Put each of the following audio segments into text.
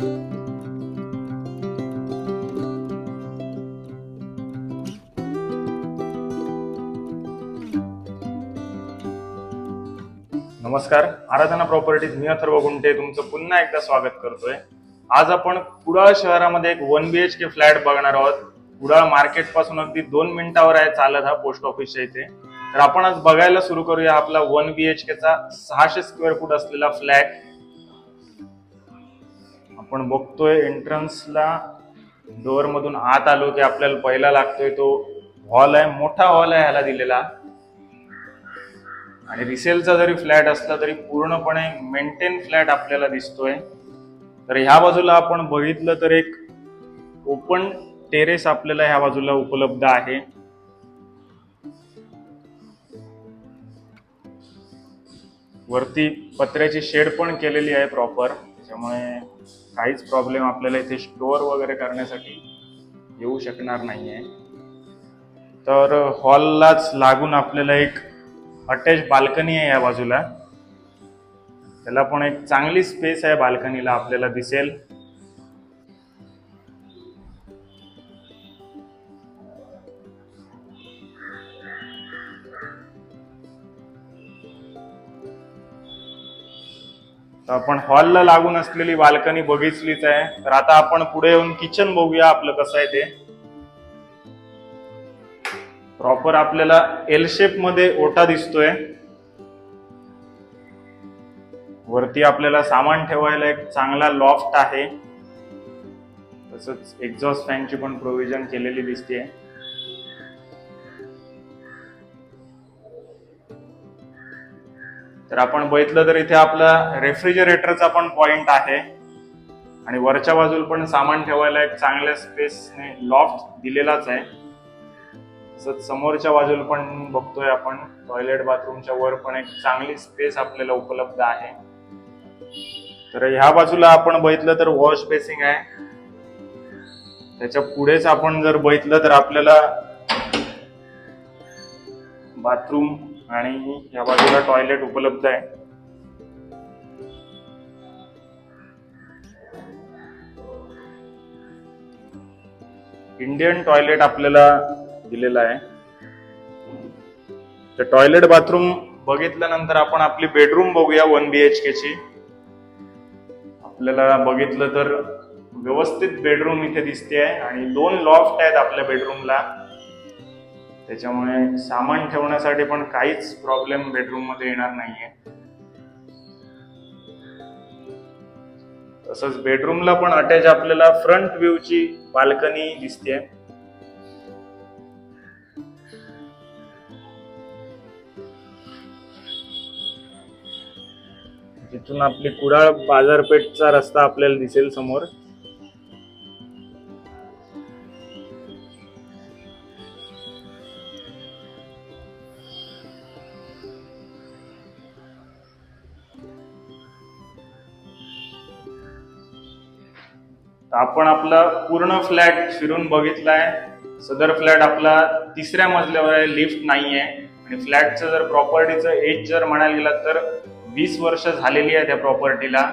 नमस्कार. आराधना प्रॉपर्टीज मी अथर्व गुंटे तुमचं पुन्हा एकदा स्वागत करतोय. आज आपण कुडाळ शहरामध्ये एक one B H K flat बघणार आहोत. कुडाळ मार्केटपासून अगदी दोन मिनिटावर आहे चालत हा पोस्ट ऑफिसच्या इथे. तर आपण आज बघायला सुरू करूया आपला वन बी एच केचा सहाशे स्क्वेअर फूट असलेला फ्लॅट. आपण बघतोय एंट्रन्सला डोअर मधून आत आलो की आपल्याला पहिला लागतोय तो हॉल आहे. मोठा हॉल आहे ह्याला दिलेला. आणि रिसेलचा जरी फ्लॅट असला तरी पूर्णपणे मेंटेन फ्लॅट आपल्याला दिसतोय. तर ह्या बाजूला आपण बघितलं तर एक ओपन टेरेस आपल्याला ह्या बाजूला उपलब्ध आहे. वरती पत्र्याची शेड पण केलेली आहे प्रॉपर त्याच्यामुळे काहीच प्रॉब्लेम आपल्याला इथे स्टोअर वगैरे करण्यासाठी येऊ शकणार नाही आहे तर हॉललाच लागून आपल्याला एक अटॅच बाल्कनी आहे या बाजूला. त्याला पण एक चांगली स्पेस आहे बाल्कनीला आपल्याला दिसेल. तर आपण हॉलला लागून असलेली बाल्कनी बघितलीच आहे. तर आता आपण पुढे येऊन किचन बघूया आपलं कसं आहे ते. प्रॉपर आपल्याला एल शेपमध्ये ओटा दिसतोय. वरती आपल्याला सामान ठेवायला एक चांगला लॉफ्ट आहे. तसंच एक्झॉस्ट फॅनची पण प्रोव्हिजन केलेली दिसते तर आपण बघितलं तर इथे आपला रेफ्रिजरेटरचा पण पॉइंट आहे. आणि वरच्या बाजूला पण सामान ठेवायला एक चांगल्या स्पेसने लॉफ्ट दिलेलाच आहे. तसंच समोरच्या बाजूला पण बघतोय आपण टॉयलेट बाथरूमच्या वर पण एक चांगली स्पेस आपल्याला उपलब्ध आहे. तर ह्या बाजूला आपण बघितलं तर वॉश बेसिंग आहे. त्याच्या पुढेच आपण जर बघितलं तर आपल्याला बाथरूम आणि या बाजूला टॉयलेट उपलब्ध आहे. इंडियन टॉयलेट आपल्याला दिलेला आहे. तर टॉयलेट बाथरूम बघितल्यानंतर आपण आपली बेडरूम बघूया वन बी एच के ची. आपल्याला बघितलं तर व्यवस्थित बेडरूम इथे दिसते आहे आणि दोन लॉफ्ट आहेत आपल्या बेडरूमला त्याच्यामुळे सामान ठेवण्यासाठी पण काहीच प्रॉब्लेम बेडरूममध्ये येणार नाहीये. तसंच बेडरूमला पण अटॅच आपल्याला फ्रंट व्ह्यूची बाल्कनी दिसते तिथून आपली कुडाळ बाजारपेठचा रस्ता आपल्याला दिसेल समोर. तर आपण आपला पूर्ण फ्लॅट फिरून बघितलाय. सदर फ्लॅट आपला तिसऱ्या मजल्यावर आहे लिफ्ट नाही आहे आणि फ्लॅटचं जर प्रॉपर्टीचं एज जर म्हणायला गेलं तर वीस वर्ष झालेली आहे त्या प्रॉपर्टीला.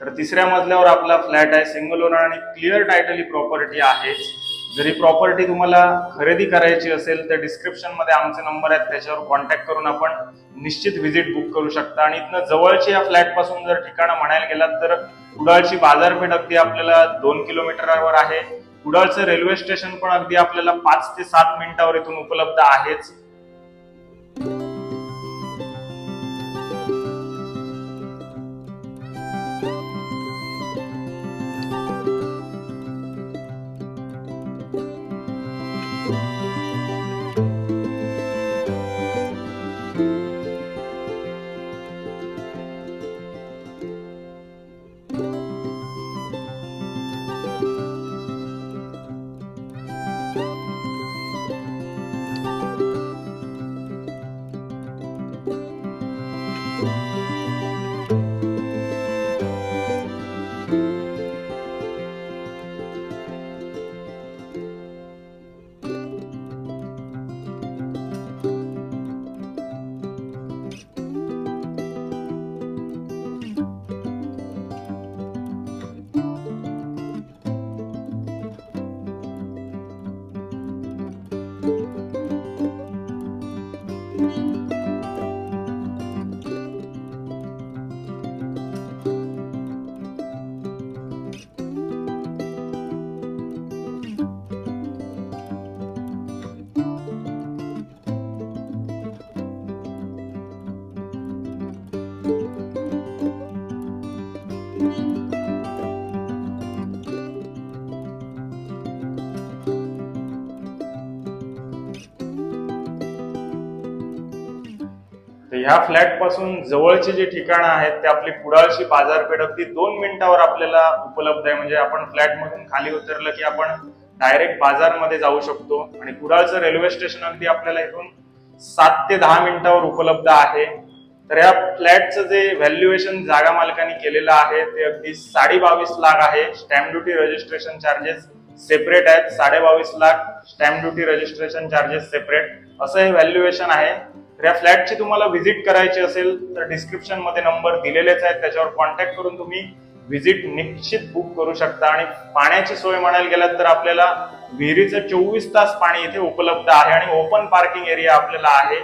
तर तिसऱ्या मजल्यावर आपला फ्लॅट आहे सिंगल ओनर आणि क्लिअर टायटल ही प्रॉपर्टी आहेच जरी प्रॉपर्टी तुम्हाला खरेदी करायची असेल तर डिस्क्रिप्शनमध्ये आमचे नंबर आहेत त्याच्यावर कॉन्टॅक्ट करून आपण निश्चित व्हिजिट बुक करू शकता. आणि इथनं जवळची या फ्लॅटपासून जर ठिकाणं म्हणायला गेलात तर कुडाळची बाजारपेठ अगदी आपल्याला दोन किलोमीटरवर आहे. कुडाळचं रेल्वे स्टेशन पण अगदी आपल्याला पाच ते सात मिनिटावर इथून उपलब्ध आहेच. तर ह्या फ्लॅटपासून जवळचे जे ठिकाणं आहेत ते आपली कुडाळची बाजारपेठ अगदी दोन मिनिटावर आपल्याला उपलब्ध आहे. म्हणजे आपण फ्लॅट मधून खाली उतरलं की आपण डायरेक्ट बाजारमध्ये जाऊ शकतो. आणि कुडाळचं रेल्वे स्टेशन अगदी आपल्याला इथून सात ते दहा मिनिटावर उपलब्ध आहे. तर या फ्लॅटचं जे व्हॅल्युएशन जागा मालकांनी केलेलं आहे ते अगदी साडे बावीस लाख आहे. Stamp duty registration charges separate आहेत. साडे बावीस lakh stamp duty registration charges separate असं हे व्हॅल्युएशन आहे. तर या फ्लॅटची तुम्हाला व्हिजिट करायची असेल तर डिस्क्रिप्शनमध्ये नंबर दिलेलेच आहेत. त्याच्यावर कॉन्टॅक्ट करून तुम्ही व्हिजिट निश्चित बुक करू शकता. आणि पाण्याची सोय म्हणायला गेलात तर आपल्याला विहिरीचं चोवीस तास पाणी इथे उपलब्ध आहे आणि ओपन पार्किंग एरिया आपल्याला आहे.